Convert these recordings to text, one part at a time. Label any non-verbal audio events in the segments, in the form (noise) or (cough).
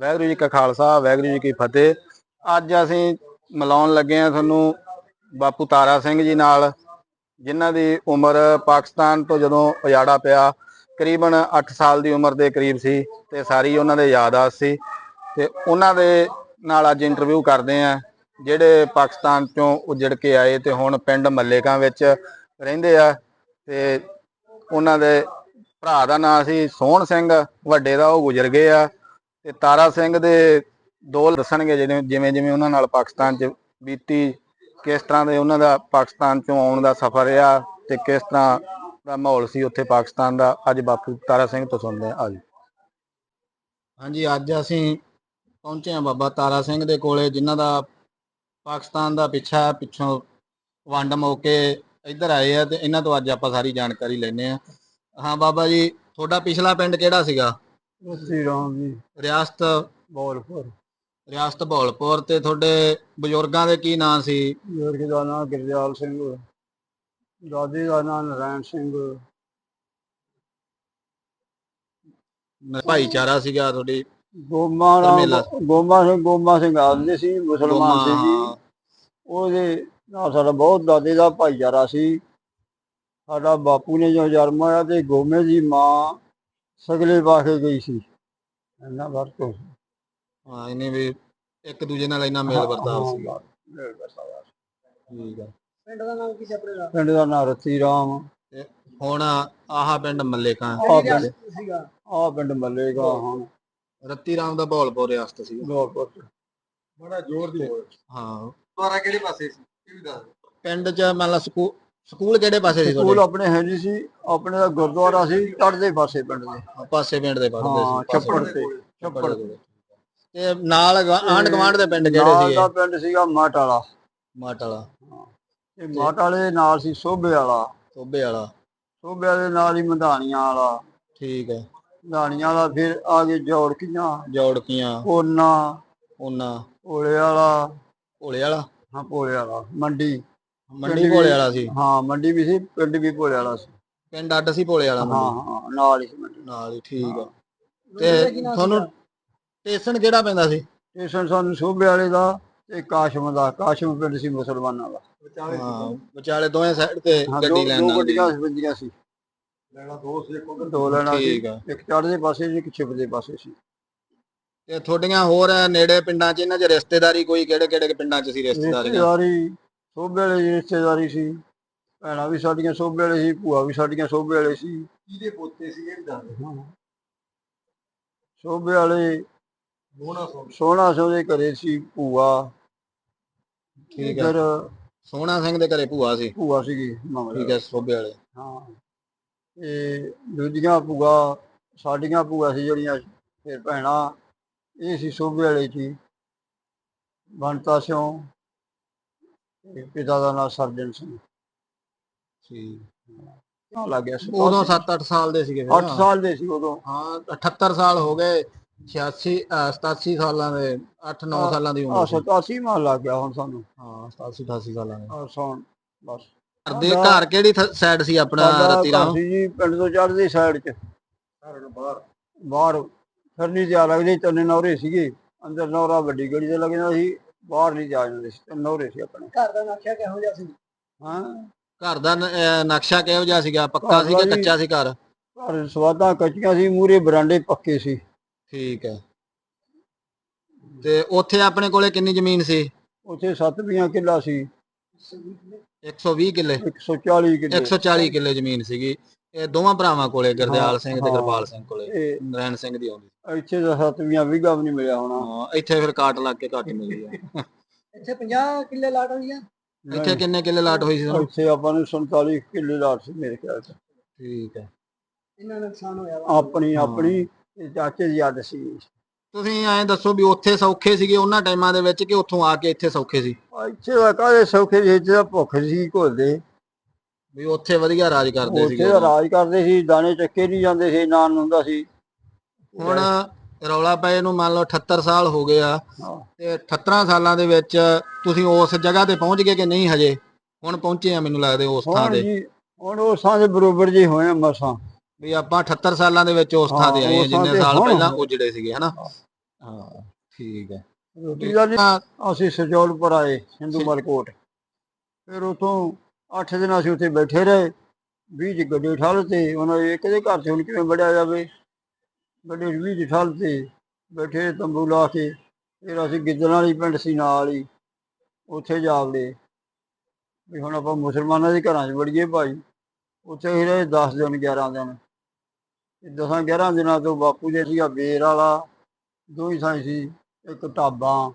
ਵਾਹਿਗੁਰੂ ਜੀ ਕਾ ਖਾਲਸਾ, ਵਾਹਿਗੁਰੂ ਜੀ ਕੀ ਫਤਿਹ। ਅੱਜ ਅਸੀਂ ਮਿਲਾਉਣ ਲੱਗੇ ਆ ਤੁਹਾਨੂੰ ਬਾਪੂ ਤਾਰਾ ਸਿੰਘ ਜੀ ਨਾਲ, ਜਿਨ੍ਹਾਂ ਦੀ ਉਮਰ ਪਾਕਿਸਤਾਨ ਤੋਂ ਜਦੋਂ ਉਜਾੜਾ ਪਿਆ, ਕਰੀਬਨ 8 ਸਾਲ ਦੀ ਉਮਰ ਦੇ ਕਰੀਬ ਸੀ ਤੇ ਸਾਰੀ ਉਹਨਾਂ ਦੇ ਯਾਦਾਂ ਸੀ ਤੇ ਉਹਨਾਂ ਦੇ ਨਾਲ ਅੱਜ ਇੰਟਰਵਿਊ ਕਰਦੇ ਆ ਜਿਹੜੇ ਪਾਕਿਸਤਾਨ ਤੋਂ ਉਜੜ ਕੇ ਆਏ ਤੇ ਹੁਣ ਪਿੰਡ ਮੱਲੇਕਾਂ ਵਿੱਚ ਰਹਿੰਦੇ ਆ ਤੇ ਉਹਨਾਂ ਦੇ ਭਰਾ ਦਾ ਨਾਂ ਸੀ ਸੋਹਣ ਸਿੰਘ, ਵੱਡੇ ਦਾ ਉਹ ਗੁਜ਼ਰ ਗਏ ਆ। ਤੇ ਤਾਰਾ ਸਿੰਘ ਦੇ ਦੋ ਦੱਸਣਗੇ ਜਿਵੇਂ ਜਿਵੇਂ ਜਿਵੇਂ ਉਹਨਾਂ ਨਾਲ ਪਾਕਿਸਤਾਨ 'ਚ ਬੀਤੀ, ਕਿਸ ਤਰ੍ਹਾਂ ਦੇ ਉਹਨਾਂ ਦਾ ਪਾਕਿਸਤਾਨ 'ਚੋਂ ਆਉਣ ਦਾ ਸਫ਼ਰ ਰਿਹਾ ਤੇ ਕਿਸ ਤਰ੍ਹਾਂ ਦਾ ਮਾਹੌਲ ਸੀ ਉੱਥੇ ਪਾਕਿਸਤਾਨ ਦਾ, ਅੱਜ ਬਾਪੂ ਤਾਰਾ ਸਿੰਘ ਤੋਂ ਸੁਣਦੇ ਹਾਂ ਜੀ। ਹਾਂਜੀ, ਅੱਜ ਅਸੀਂ ਪਹੁੰਚੇ ਹਾਂ ਬਾਬਾ ਤਾਰਾ ਸਿੰਘ ਦੇ ਕੋਲੇ, ਜਿਨ੍ਹਾਂ ਦਾ ਪਾਕਿਸਤਾਨ ਦਾ ਪਿੱਛਾ ਪਿੱਛੋਂ ਵੰਡ ਮੌਕੇ ਇੱਧਰ ਆਏ ਆ ਤੇ ਇਹਨਾਂ ਤੋਂ ਅੱਜ ਆਪਾਂ ਸਾਰੀ ਜਾਣਕਾਰੀ ਲੈਣੇ ਆ ਹਾਂ ਬਾਬਾ ਜੀ, ਤੁਹਾਡਾ ਪਿਛਲਾ ਪਿੰਡ ਕਿਹੜਾ ਸੀਗਾ? ਸ੍ਰੀ ਰਾਮ ਜੀ। ਰਿਆਸਤ ਬੋਲਪੁਰ। ਰਿਆਸਤ ਭੌਲਪੁਰ ਤੇ ਤੁਹਾਡੇ ਬਜ਼ੁਰਗਾਂ ਦੇ ਕੀ ਨਾਂ ਸੀ? ਬਜ਼ੁਰਗ ਦਾ ਨਾਮ ਗੁਰਦਿਆਲ ਸਿੰਘ। ਦਾਦੀ ਦਾ ਨਾਮ ਨਰਾਇਣ ਸਿੰਘ। ਭਾਈਚਾਰਾ ਸੀਗਾ ਤੁਹਾਡੀ? ਗੋਮਾ। ਨਾਮ ਗੋਮਾ ਸਿੰਘ ਗੋਮਾ ਸਿੰਘ ਆਦਮੀ ਸੀ ਮੁਸਲਮਾਨ ਸੀ ਜੀ। ਉਹਦੇ ਨਾਲ ਸਾਡਾ ਬਹੁਤ ਦਾਦੇ ਦਾ ਭਾਈਚਾਰਾ ਸੀ। ਸਾਡਾ ਬਾਪੂ ਨੇ ਜੋ ਜਨਮ ਹੋਇਆ ਤੇ ਗੋਮੇ ਦੀ ਮਾਂ ਸਗਲੇ ਕੇ ਗਈ ਸੀ। ਇੰਨਾ ਵਰਤੋਂ ਸੀ। ਹਾਂ ਇਹਨੇ ਵੀ ਇੱਕ ਦੂਜੇ ਨਾਲ ਇੰਨਾ ਮੇਲ ਵਰਤਾਵ ਹਾਂ, ਸੀਗਾ ਮੇਲ ਵਰਤਾਵਾ ਸੀ। ਠੀਕ ਆ। ਪਿੰਡ ਦਾ ਨਾਮ ਕੀ ਸੀ ਆਪਣੇ ਦਾ? ਪਿੰਡ ਦਾ ਨਾਮ ਰਤੀ ਰਾਮ। ਹੁਣ ਆਹ ਪਿੰਡ ਮੱਲੇਕਾਂ। ਆਹ ਪਿੰਡ ਆਹ ਪਿੰਡ ਮੱਲੇਗਾ ਹੁਣ ਰੱਤੀ ਰਾਮ ਦਾ ਭੌਲਪੁਰ ਰਿਆਸਤ ਸੀ ਲੋਕਪੁਰ ਬੜਾ ਜ਼ੋਰ ਦੀ ਹਾਂ। ਦੁਆਰਾ ਕਿਹੜੇ ਪਾਸੇ ਸੀ? ਇਹ ਵੀ ਦੱਸ ਪਿੰਡ ਚ ਮੰਨ ਲਾ ਸਕੂਲ ਸਕੂਲ ਕਿਹੜੇ ਪਾਸੇ ਸੀ ਸਕੂਲ ਤੁਹਾਡੇ? ਆਪਣੇ ਹੈ ਨਹੀਂ ਸੀ ਆਪਣੇ ਦਾ ਗੁਰਦੁਆਰਾ ਸੀ ਚੜ੍ਹਦੇ ਪਾਸੇ ਪਿੰਡ ਦੇ। ਪਾਸੇ ਪਿੰਡ ਦੇ ਪੜਦੇ ਹਾਂ ਸੀ ਛੱਪੜ ਤੇ ਛੱਪੜ ਤੇ। ਤੇ। ਨਾਲ ਆਂਡ ਗਵਾਂਡ ਦੇ ਪਿੰਡ ਕਿਹੜੇ ਨਾਲ ਸੀ ਦਾ ਪਿੰਡ ਸੀਗਾ ਮਾਟ ਵਾਲਾ। ਮਾਟ ਵਾਲਾ। ਤੇ ਮਾਟ ਵਾਲੇ ਨਾਲ ਸੀ ਸੋਭੇ ਵਾਲਾ। ਸੋਬੇ ਵਾਲਾ। ਸੋਭੇ ਵਾਲੇ ਨਾਲ ਹੀ ਮਧਾਨੀਆਂ ਵਾਲਾ। ਠੀਕ ਹੈ। ਮਧਾਨੀਆਂ ਵਾਲਾ ਫਿਰ ਆ ਗਏ ਜੋੜਕੀਆਂ। ਜੋੜਕੀਆਂ। ਕੋਨਾ ਉਹਨਾਂ। ਭੋਲੇ ਵਾਲਾ। ਭੋਲੇ ਵਾਲਾ। ਹਾਂ ਭੋਲੇ ਵਾਲਾ। ਮੰਡੀ। ਮੰਡੀ ਭੋਲੇ ਵਾਲਾ ਸੀ। ਹਾਂ ਮੰਡੀ ਵੀ ਸੀ ਪਿੰਡ ਵੀ ਭੋਲੇ ਵਾਲਾ ਸੀ। ਪਿੰਡ ਅੱਡ ਸੀ ਭੋਲੇ ਵਾਲਾ ਹਾਂ ਮੰਡੀ। ਹਾਂ ਨਾਲ ਹੀ ਸੀ ਮੰਡੀ। ਨਾਲ ਹੀ ਠੀਕ ਆ। ਤੇ ਤੁਹਾਨੂੰ ਸਟੇਸ਼ਨ ਕਿਹੜਾ ਪੈਂਦਾ ਸੀ? ਸਟੇਸ਼ਨ ਸਾਨੂੰ ਸੋਭੇ ਵਾਲੇ ਦਾ ਤੇ ਕਾਸ਼ਮ ਦਾ। ਕਾਸ਼ਮ ਪਿੰਡ ਸੀ ਮੁਸਲਮਾਨਾਂ ਦਾ। ਵਿਚਾਲੇ ਹਾਂ ਵਿਚਾਲੇ ਦੋਵੇਂ ਸਾਈਡ ਤੇ ਹਾਂ, ਗੱਡੀ ਲੈਣ ਦੋ ਗੱਡੀਆਂ ਵੱਜੀਆਂ ਸੀ। ਲੈਣਾ ਦੋ ਸੀ ਇੱਕ ਉਧਰ ਦੋ ਲੈਣਾ ਸੀ। ਠੀਕ ਆ। ਇੱਕ ਚੜ੍ਹਦੇ ਪਾਸੇ ਸੀ ਇੱਕ ਛਿਪਦੇ ਪਾਸੇ ਸੀ। ਤੇ ਤੁਹਾਡੀਆਂ ਹੋਰ ਨੇੜੇ ਪਿੰਡਾਂ 'ਚ ਇਹਨਾਂ 'ਚ ਰਿਸ਼ਤੇਦਾਰੀ ਕੋਈ ਕਿਹੜੇ ਕਿਹੜੇ ਪਿੰਡਾਂ 'ਚ ਸੀ ਰਿਸ਼ਤੇਦਾਰੀਆਂ? ਰਿਸ਼ਤੇਦਾਰੀ ਸੋਭੇ ਵਾਲੇ ਦੀ ਰਿਸ਼ਤੇਦਾਰੀ ਸੀ ਭੈਣਾਂ ਵੀ ਸਾਡੀਆਂ ਸੋਭੇ ਵਾਲੇ ਸੀ ਭੂਆ ਵੀ ਸਾਡੀਆਂ ਸੋਭੇ ਵਾਲੇ ਸੀ। ਕਿਹਦੇ ਪੋਤੇ ਸੀ ਇਹ ਦੱਸ ਸੋਭੇ ਵਾਲੇ ਸੋਹਣਾ ਸਿੰਘ ਦੇ ਘਰੇ ਸੀ ਭੂਆ। ਠੀਕ ਇੱਧਰ ਸੋਹਣਾ ਸਿੰਘ ਦੇ ਘਰੇ ਭੂਆ ਸੀ। ਭੂਆ ਸੀਗੀ ਠੀਕ ਹੈ ਸੋਬੇ ਵਾਲੇ। ਹਾਂ। ਤੇ ਦੂਜੀਆਂ ਭੂਆ ਸਾਡੀਆਂ ਭੂਆ ਸੀ ਜਿਹੜੀਆਂ ਫਿਰ ਭੈਣਾਂ ਇਹ ਸੀ ਸੋਭੇ ਵਾਲੇ ਜੀ। ਬੰਤਾ ਸਿਓ ਤੇ ਪਿਤਾ ਦਾ ਨਾਮ ਸਰਜਨ ਸਿੰਘ। ਠੀਕ। ਹਾਂ ਲੱਗ ਗਿਆ ਸੀ? ਉਦੋਂ 7-8 ਸਾਲ ਦੇ ਸੀਗੇ 8 ਸਾਲ ਦੇ ਸੀ ਉਦੋਂ। ਹਾਂ 78 ਸਾਲ ਹੋ ਗਏ 86 ਅਹ 87 ਸਾਲਾਂ ਦੇ 8-9 ਹਾਂ, ਸਾਲਾਂ ਦੀ ਆ ਉਮਰ ਸੀ। 87 ਮਾਹ ਲੱਗ ਗਿਆ ਹੁਣ ਸਾਨੂੰ। ਹਾਂ 87 88 ਸਾਲਾਂ ਦੇ। ਆ ਸੌਣ ਬਸ। ਘਰ ਦੇ ਘਰ ਕਿਹੜੀ ਸਾਈਡ ਸੀ ਆਪਣਾ ਰਤੀ ਰਾਮ? ਸੀ ਜੀ ਪਿੰਡ ਤੋਂ ਚੜ੍ਹਦੀ ਸਾਈਡ 'ਚ। ਘਰ ਬਾਹਰ। ਬਾਹਰ। ਫਿਰਨੀ ਜਾ ਲੱਗਦੀ ਤਿੰਨ ਨੌਰੇ ਸੀਗੇ। ਅੰਦਰ ਨੌਰਾ ਵੱਡੀ ਗੜੀ ਤੇ ਲੱਗਦਾ ਸੀ। ਬਾਹਰ ਨਹੀਂ ਜਾ ਜਾਂਦੇ ਸੀ ਤਿੰਨ ਨੌਰੇ ਸੀ ਆਪਣੇ। ਘਰ ਦਾ ਨਕਸ਼ਾ ਕਿਹੋ ਜਿਹਾ ਸੀ? ਹਾਂ। ਘਰ ਦਾ ਨ- ਅਹ ਨਕਸ਼ਾ ਕਿਹੋ ਜਿਹਾ ਸੀਗਾ? ਪੱਕਾ ਘਰ ਸੀ ਕਿ ਕੱਚਾ ਸੀ ਘਰ? ਘਰ ਸਵਾਦਾਂ ਕੱਚੀਆਂ ਸੀ ਮੂਰੇ ਬਰਾਂਡੇ ਪੱਕੇ ਸੀ। ਠੀਕ ਹੈ। ਤੇ ਉੱਥੇ ਆਪਣੇ ਕੋਲੇ ਕਿੰਨੀ ਜ਼ਮੀਨ ਸੀ? ਉੱਥੇ ਸੱਤ ਵੀਆਂ ਕਿੱਲਾ ਸੀ। 120 ਕਿੱਲੇ। 140 ਕਿੱਲੇ। 140 ਕਿੱਲੇ ਜ਼ਮੀਨ ਸੀਗੀ। ਇਹ ਦੋਵਾਂ ਭਰਾਵਾਂ ਕੋਲੇ ਗੁਰਦਿਆਲ ਸਿੰਘ ਤੇ ਹਾਂ। ਕਿਰਪਾਲ ਸਿੰਘ ਕੋਲੇ ਨਰੈਣ ਸਿੰਘ ਦੀ ਆਉਂਦੀ ਇੱਥੇ ਦਾ ਸੱਤ ਵੀਆਂ ਵਿਗਾ ਵੀ ਨਹੀਂ ਮਿਲਿਆ ਹੋਣਾ। ਹਾਂ ਇੱਥੇ ਫਿਰ ਕਾਟ ਲੱਗ ਕੇ ਘੱਟ ਮਿਲੀ ਆ। (laughs) ਇੱਥੇ 50 ਕਿੱਲੇ ਲਾਟ ਹੋਈਆਂ? ਇੱਥੇ ਕਿੰਨੇ ਕਿੱਲੇ ਲਾਟ ਹੋਈ ਸੀ ਤੁਹਾਨੂੰ? ਇੱਥੇ ਆਪਾਂ ਨੂੰ 47 ਕਿੱਲੇ ਲਾਟ ਸੀ ਮੇਰੇ ਖਿਆਲ ਚ। ਠੀਕ ਹੈ। ਇੰਨਾ ਨੁਕਸਾਨ ਹੋਇਆ ਆਪਣੀ। ਆਪਣੀ ਤੇ ਚਾਚੇ ਦੀ ਅੱਡ ਸੀ। ਤੁਸੀਂ ਐਂ ਦੱਸੋ ਵੀ ਉੱਥੇ ਸੌਖੇ ਸੀਗੇ ਉਹਨਾਂ ਟਾਈਮਾਂ ਦੇ ਵਿੱਚ ਕਿ ਉੱਥੋਂ ਆ ਕੇ ਇੱਥੇ ਸੌਖੇ ਸੀ? ਇੱਥੇ ਦਾ ਕਾਹਦੇ ਸੌਖੇ ਸੀ? ਇੱਥੇ ਭੁੱਖ ਸੀ ਘੋਲਦੇ ਵੀ ਉੱਥੇ ਵਧੀਆ ਰਾਜ ਕਰਦੇ ਉੱਥੇ ਸੀਗੇ ਦਾ ਰਾਜ ਕਰਦੇ ਸੀ ਦਾਣੇ ਚੱਕੇ ਨਹੀਂ ਜਾਂਦੇ ਸੀ ਨਾਨ ਹੁੰਦਾ ਸੀ। ਹੁਣ ਰੌਲਾ ਪਏ ਨੂੰ ਮੰਨ ਲਓ 78 ਸਾਲ ਹੋ ਗਏ ਆ। ਤੇ 78 ਸਾਲਾਂ ਦੇ ਵਿੱਚ ਤੁਸੀਂ ਉਸ ਜਗ੍ਹਾ ਤੇ ਪਹੁੰਚ ਗਏ ਕਿ ਨਹੀਂ ਹਜੇ? ਹੁਣ ਪਹੁੰਚੇ ਆ ਮੈਨੂੰ ਲੱਗਦਾ ਉਸ ਥਾਂ ਤੇ। ਹੁਣ ਉਹ ਸਾਂ ਦੇ ਬਰੋਬਰ ਜੀ ਹੋਏ ਆ ਮਸਾਂ। ਵੀ ਆਪਾਂ 78 ਸਾਲਾਂ ਦੇ ਵਿੱਚ ਉਸ ਥਾਂ ਤੇ ਆਏ ਆ ਉਸ ਥਾਂ ਜਿੰਨੇ ਸਾਲ ਪਹਿਲਾਂ। ਉਜੜੇ ਸੀਗੇ ਹਨਾ? ਹਾਂ। ਠੀਕ ਹੈ। ਰੋਟੀ ਦਾ ਜੀ ਅਸੀਂ ਸਜੌਲਪੁਰ ਆਏ ਹਿੰਦੂ ਮਲਕੋਟ। ਫਿਰ ਉਥੋਂ 8 ਦਿਨ ਅਸੀਂ ਉੱਥੇ ਬੈਠੇ ਰਹੇ 20 ਚ ਗੱਡੀ ਠਾਲ ਤੇ ਉਹਨਾਂ ਦੇ ਇੱਕ ਦੇ ਘਰ ਤੇ ਹੁਣ ਕਿਵੇਂ ਵੜਿਆ ਜਾਵੇ। ਗੱਡੀ 20 ਚ ਠਾਲ ਤੇ ਬੈਠੇ ਤੰਬੂ ਲਾ ਕੇ, ਫਿਰ ਅਸੀਂ ਗਿੱਦਣ ਵਾਲੀ ਪਿੰਡ ਸੀ ਨਾਲ ਹੀ, ਉੱਥੇ ਜਾ ਵੜੇ। ਵੀ ਹੁਣ ਆਪਾਂ ਮੁਸਲਮਾਨਾਂ ਦੇ ਘਰਾਂ 'ਚ ਵੜੀਏ ਭਾਈ, ਉੱਥੇ ਹੀ ਰਹੇ 10 ਦਿਨ 11 ਦਿਨ। ਦਸਾਂ 11 ਦਿਨਾਂ ਤੋਂ ਬਾਪੂ ਦੇ ਸੀਗਾ ਬੇਰ ਵਾਲਾ ਦੋ ਹੀ ਸਾਈ ਸੀ, ਇੱਕ ਢਾਬਾ।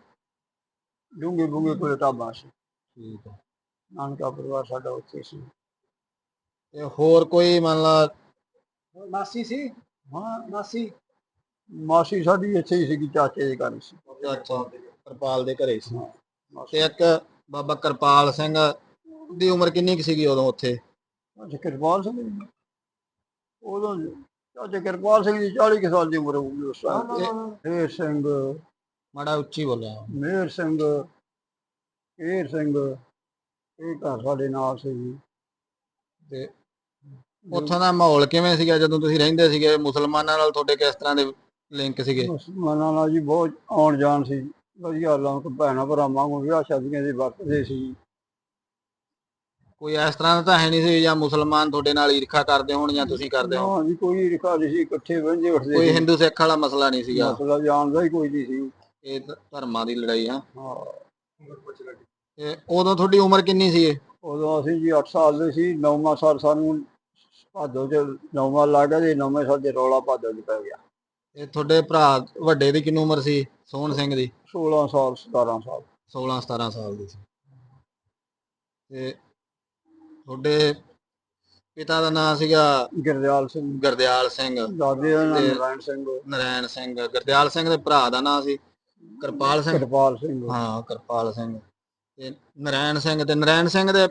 ਡੂੰਘੇ ਡੂੰਘੇ ਕੋਲੇ ਢਾਬਾ ਸੀ। ਠੀਕ ਹੈ ਨਾਨਕਾ ਪਰਿਵਾਰ ਸਾਡਾ ਉੱਥੇ ਸੀ। ਤੇ ਹੋਰ ਕੋਈ ਮੰਨ ਲਾ ਹੋਰ ਮਾਸੀ ਸੀ? ਹਾਂ ਮਾਸੀ। ਮਾਸੀ ਸਾਡੀ ਇੱਥੇ ਹੀ ਸੀਗੀ ਚਾਚੇ ਦੇ ਘਰ ਸੀ। ਅੱਛਾ ਕਿਰਪਾਲ ਦੇ ਘਰੇ ਸੀ। ਤੇ ਇੱਕ ਬਾਬਾ ਕਿਰਪਾਲ ਸਿੰਘ ਦੀ ਉਮਰ ਕਿੰਨੀ ਕੁ ਸੀਗੀ ਉਦੋਂ ਉੱਥੇ? ਅੱਛਾ ਕਿਰਪਾਲ ਸਿੰਘ ਜੀ ਉਦੋਂ ਚਾਚੇ ਕਿਰਪਾਲ ਸਿੰਘ ਦੀ 40 ਕੁ ਸਾਲ ਦੀ ਉਮਰ ਹੋਊਗੀ ਉਸ ਟਾਈਮ ਫੇਰ ਸਿੰਘ। ਮਾੜਾ ਉੱਚੀ ਬੋਲਿਆ। ਮੇਰ ਸਿੰਘ ਏਰ ਸਿੰਘ। ਇਹ ਘਰ ਸਾਡੇ ਨਾਲ ਸੀ ਜੀ। ਤੇ ਉੱਥੋਂ ਦਾ ਮਾਹੌਲ ਕਿਵੇਂ ਸੀਗਾ ਜਦੋਂ ਤੁਸੀਂ ਰਹਿੰਦੇ ਸੀਗੇ? ਮੁਸਲਮਾਨਾਂ ਨਾਲ ਤੁਹਾਡੇ ਕਿਸ ਤਰ੍ਹਾਂ ਦੇ ਲਿੰਕ ਸੀਗੇ? ਮੁਸਲਮਾਨਾਂ ਨਾਲ ਜੀ ਬਹੁਤ ਆਉਣ ਜਾਣ ਸੀ। ਵਧੀਆ ਲੋਕ ਭੈਣਾਂ ਭਰਾਵਾਂ ਨੂੰ ਵਿਆਹ ਸ਼ਾਦੀਆਂ ਦੇ ਵਰਤਦੇ ਸੀ। ਕੋਈ ਇਸ ਤਰ੍ਹਾਂ ਦਾ ਤਾਂ ਹੈ ਨਹੀਂ ਸੀ ਜਾਂ ਮੁਸਲਮਾਨ ਤੁਹਾਡੇ ਨਾਲ ਈਰਖਾ ਕਰਦੇ ਹੋਣ ਜਾਂ ਤੁਸੀਂ ਕਰਦੇ ਹੋ ਨਾ ਜੀ ਕੋਈ ਰਿਖਾ ਨਹੀਂ ਸੀ ਇਕੱਠੇ ਬਹਿੰਦੇ ਉੱਠਦੇ ਕੋਈ ਹਿੰਦੂ ਸਿੱਖ ਵਾਲਾ ਮਸਲਾ ਨਹੀਂ ਸੀਗਾ? ਮਸਲਾ ਜਾਣਦਾ ਹੀ ਕੋਈ ਨਹੀਂ ਸੀ। ਇਹ ਧਰਮਾਂ ਦੀ ਲੜਾਈ ਆ। ਹਾਂ। ਤੇ ਉਦੋਂ ਤੁਹਾਡੀ ਉਮਰ ਕਿੰਨੀ ਸੀ ਉਦੋਂ ਅਸੀਂ ਜੀ 8 ਸਾਲ ਦੇ ਸੀ 9ਵਾਂ ਸਾਲ ਸਾਨੂੰ ਭਾਦੋ ਚ ਨੌਵਾਂ ਲੱਗ ਤੇ ਨੌਵੇਂ ਸਾਲ ਦੇ ਰੌਲਾ ਭਾਦੋ ਚ ਪੈ ਗਿਆ। ਤੇ ਤੁਹਾਡੇ ਭਰਾ ਵੱਡੇ ਦੀ ਕਿੰਨੀ ਉਮਰ ਸੀ? ਸੋਹਣ ਸਿੰਘ ਦੀ? 16 ਸਾਲ 17 ਸਾਲ। 16 17 ਸਾਲ ਦੀ ਸੀ। ਤੇ ਤੁਹਾਡੇ ਪਿਤਾ ਦਾ ਨਾਮ ਸੀਗਾ ਗਿਰਦਿਆਲ ਸਿੰਘ। ਗੁਰਦਿਆਲ ਸਿੰਘ। ਦਾਦੇ ਦਾ ਨਾਮ ਨਾਰਾਇਣ ਸਿੰਘ। ਨਰੈਣ ਸਿੰਘ। ਗੁਰਦਿਆਲ ਸਿੰਘ ਦੇ ਭਰਾ ਦਾ ਨਾਮ ਸੀ। ਕਿਰਪਾਲ ਸਿੰਘ। ਕਿਰਪਾਲ ਸਿੰਘ। ਹਾਂ ਕਿਰਪਾਲ ਸਿੰਘ। ਤੇ ਨਰੈਣ ਸਿੰਘ ਤੇ ਨਰੈਣ ਸਿੰਘ ਦੇ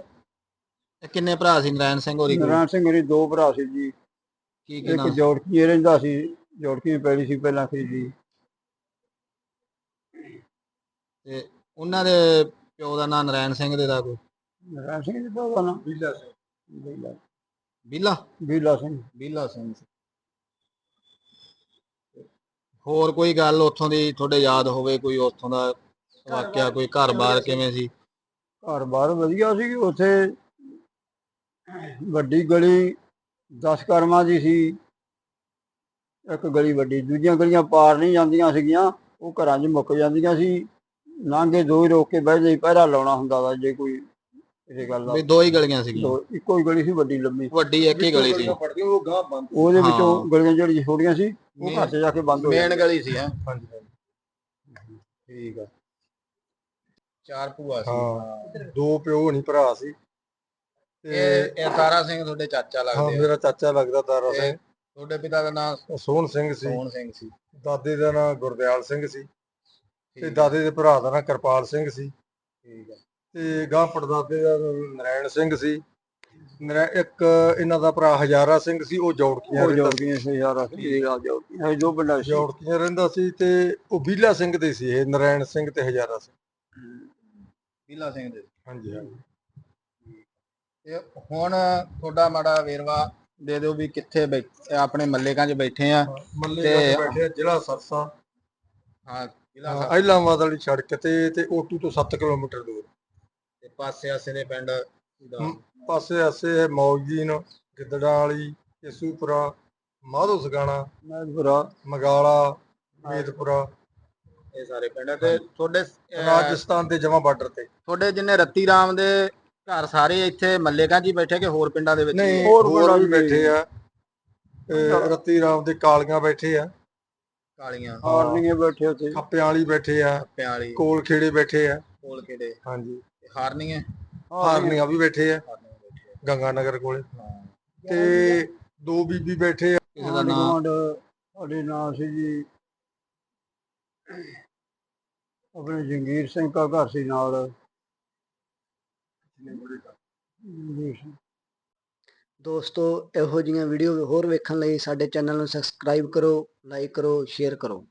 ਕਿੰਨੇ ਭਰਾ ਸੀ ਨਰੈਣ ਸਿੰਘ ਹੋਰੀ? ਨਾਰਾਇਣ ਸਿੰਘ ਦੇ ਦੋ ਭਰਾ ਸੀ ਜੀ। ਕੀ ਕੀ ਇੱਕ ਨਾਮ ਜੋੜਕੀ ਰਹਿੰਦਾ ਸੀ ਜੋੜਕੀ ਪੈਲੀ ਸੀ ਪਹਿਲਾਂ ਖਰੀਦੀ ਤੇ ਉਹਨਾਂ ਦੇ ਪਿਓ ਦਾ ਨਾਮ ਨਰੈਣ ਸਿੰਘ ਦੇ ਦਾ ਕੋਈ? ਨਾਰਾਇਣ ਸਿੰਘ ਦਾ ਉਹਦਾ ਨਾਮ ਬੀਲਾ ਸਿੰਘ। ਬੀਲਾ। ਬੀਲਾ? ਬੀਲਾ ਸਿੰਘ। ਬੀਲਾ ਸਿੰਘ। ਸੀ। ਹੋਰ ਕੋਈ ਗੱਲ ਉੱਥੋਂ ਦੀ ਤੁਹਾਡੇ ਯਾਦ ਹੋਵੇ ਕੋਈ ਉੱਥੋਂ ਦਾ ਵਾਕਿਆ ਕੋਈ ਘਰ-ਬਾਰ ਕਿਵੇਂ ਸੀ? ਘਰ ਬਾਰ ਵਧੀਆ ਸੀ ਉੱਥੇ ਵੱਡੀ ਗਲੀ 10 ਕਰਮਾਂ ਦੀ ਸੀ। ਇੱਕ ਗਲੀ ਵੱਡੀ ਦੂਜੀਆਂ ਗਲੀਆਂ ਪਾਰ ਨਹੀਂ ਜਾਂਦੀਆਂ ਸੀਗੀਆਂ ਉਹ ਘਰਾਂ 'ਚ ਮੁੱਕ ਜਾਂਦੀਆਂ ਸੀ। ਲਾਂਘੇ ਦੋ ਹੀ ਰੋਕ ਕੇ ਬਹਿ ਜਾਈ ਪਹਿਰਾ ਲਾਉਣਾ ਹੁੰਦਾ ਵਾ ਜੇ ਕੋਈ ਇਹ ਗੱਲ ਦਾ। ਵੀ ਦੋ ਹੀ ਗਲੀਆਂ ਸੀਗੀਆਂ? ਦੋ- ਇੱਕੋ ਹੀ ਗਲੀ ਸੀ ਵੱਡੀ ਲੰਮੀ। ਵੱਡੀ ਇੱਕ ਹੀ ਗਲੀ ਸੀ। ਉਹ ਗਾਂ ਬੰਦ ਉਹਦੇ ਵਿੱਚੋਂ। ਗਲੀਆਂ ਜਿਹੜੀਆਂ ਛੋਟੀਆਂ ਸੀ ਉਹ ਘਰ 'ਚ ਜਾ ਕੇ ਬੰਦ ਹੋ ਮੇਨ ਗਲੀ ਸੀ ਹੈ। ਹਾਂਜੀ। ਠੀਕ ਆ। ਚਾਰ ਭੂਆ ਸੀ। ਹਾਂ ਦੋ ਪਿਓ ਨਹੀਂ ਭਰਾ ਸੀ। ਤੇ ਇਹ ਇਹ ਤਾਰਾ ਸਿੰਘ ਤੁਹਾਡੇ ਚਾਚਾ ਹਾਂ ਲੱਗਦੇ ਆ। ਮੇਰਾ ਚਾਚਾ ਲੱਗਦਾ ਤਾਰਾ ਸਿੰਘ। ਤੁਹਾਡੇ ਪਿਤਾ ਦਾ ਨਾਮ ਸੋਹਣ ਸਿੰਘ ਸੀ। ਸੋਹਣ ਸਿੰਘ ਸੀ। ਦਾਦੇ ਦਾ ਨਾਂ ਗੁਰਦਿਆਲ ਸਿੰਘ ਸੀ। ਤੇ ਠੀਕ ਦਾਦੇ ਦੇ ਭਰਾ ਦਾ ਨਾਂ ਕਿਰਪਾਲ ਸਿੰਘ ਸੀ। ਠੀਕ ਆ। ਤੇ ਗਾਂ ਪੜਦਾਦੇ ਦਾ ਨਾਂ ਨਰਾਇਣ ਸਿੰਘ ਸੀ। ਨਰੈ ਇੱਕ ਇਹਨਾਂ ਦਾ ਭਰਾ ਹਜ਼ਾਰਾ ਸਿੰਘ ਸੀ ਉਹ ਜੌੜਕੀਆਂ ਉਹ ਰਹਿੰਦਾ ਜੋੜਕੀਆਂ ਸੀ ਯਾਰ ਅਸੀਂ ਆ ਇਹ ਜੋ ਪਿੰਡਾਂ ਸੀ। ਜੌੜਕੀਆਂ ਰਹਿੰਦਾ ਸੀ ਤੇ ਉਹ ਬੀਲਾ ਸਿੰਘ ਦੇ ਸੀ ਇਹ ਨਰਾਇਣ ਸਿੰਘ ਤੇ ਹਜ਼ਾਰਾ ਸਿੰਘ। ਬੀਲਾ ਸਿੰਘ ਦੇ। ਹਾਂਜੀ ਹਾਂਜੀ। ਤੇ ਹੁਣ ਤੁਹਾਡਾ ਮਾੜਾ ਵੇਰਵਾ ਦੇ ਦਿਓ ਵੀ ਕਿੱਥੇ ਬੈਠ ਆਪਣੇ ਮੱਲੇਕਾਂ 'ਚ ਬੈਠੇ ਆ। ਮੱਲੇ ਤੇ- ਬੈਠੇ ਆ, ਜ਼ਿਲ੍ਹਾ ਸਰਸਾ। ਹਾਂ ਜ਼ਿਲ੍ਹਾ ਸਾਹਿਬ ਐਲਾਮਾਦ ਵਾਲੀ ਸੜਕ ਤੇ ਤੇ ਓਟੂ ਤੋਂ 7 ਕਿਲੋਮੀਟਰ ਦੂਰ। ਤੇ ਪਾਸੇ ਆਸੇ ਦੇ ਪਿੰਡ ਦਾ। ਪਾਸੇ ਆਸੇ ਮੌਜੀਨ ਗਿੱਦੜਾਂ ਵਾਲੀ ਕੇਸੂਪੁਰਾ ਮਾਧੋ ਸਗਾਣਾ ਮੈਦਪੁਰਾ ਮਗਾਲਾ ਮੇਦਪੁਰਾ ਇਹ ਸਾਰੇ ਪਿੰਡ ਆ ਤੇ ਤੁਹਾਡੇ ਅਹ, ਰਾਜਸਥਾਨ ਦੇ ਜਮਾ ਬਾਰਡਰ ਤੇ। ਤੁਹਾਡੇ ਜਿੰਨੇ ਰੱਤੀ ਰਾਮ ਦੇ ਘਰ ਸਾਰੇ ਇੱਥੇ ਮੱਲੇਕਾਂ 'ਚ ਹੀ ਬੈਠੇ ਕਿ ਹੋਰ ਪਿੰਡਾਂ ਦੇ ਵਿੱਚ ਵੀ? ਨਹੀਂ ਹੋਰ ਹੋਰ ਬੜਾ ਵੀ ਵੀ ਬੈਠੇ ਆ। ਇਹ ਰਤੀ ਰਾਮ ਦੇ ਕਾਲੀਆਂ ਬੈਠੇ ਆ। ਕਾਲੀਆਂ। ਹਾਰਨੀਏ ਬੈਠੇ ਉੱਥੇ। ਖੱਪਿਆਂ ਵਾਲੀ ਬੈਠੇ ਆ। ਕੱਪਿਆਂ ਵਾਲੀ। ਕੋਲ ਖੇੜੇ ਬੈਠੇ ਆ। ਕੋਲ ਕਿਹੜੇ ਹਾਂਜੀ ਹਾਰਨੀਆਂ? ਹਾਰਨੀਆਂ ਵੀ ਬੈਠੇ ਆ। ਹਾਰਨੀਆਂ ਬੈਠੇ ਆ। ਗੰਗਾ ਨਗਰ ਕੋਲੇ। ਤੇ ਦੋ ਬੀਬੀ ਬੈਠੇ ਆ। ਕਿਸੇ ਦਾ ਨਾਮ ਸਾਡੇ ਨਾਂ ਸੀ ਜੀ ਆਪਣੇ ਜੰਗੀਰ ਸਿੰਘ ਦਾ ਘਰ ਸੀ ਨਾਲ। ਦੋਸਤੋ ਇਹੋ ਜਿਹੀਆਂ ਵੀਡੀਓ ਹੋਰ ਵੇਖਣ ਲਈ ਸਾਡੇ ਚੈਨਲ ਨੂੰ ਸਬਸਕ੍ਰਾਈਬ ਕਰੋ ਲਾਈਕ ਕਰੋ ਸ਼ੇਅਰ ਕਰੋ।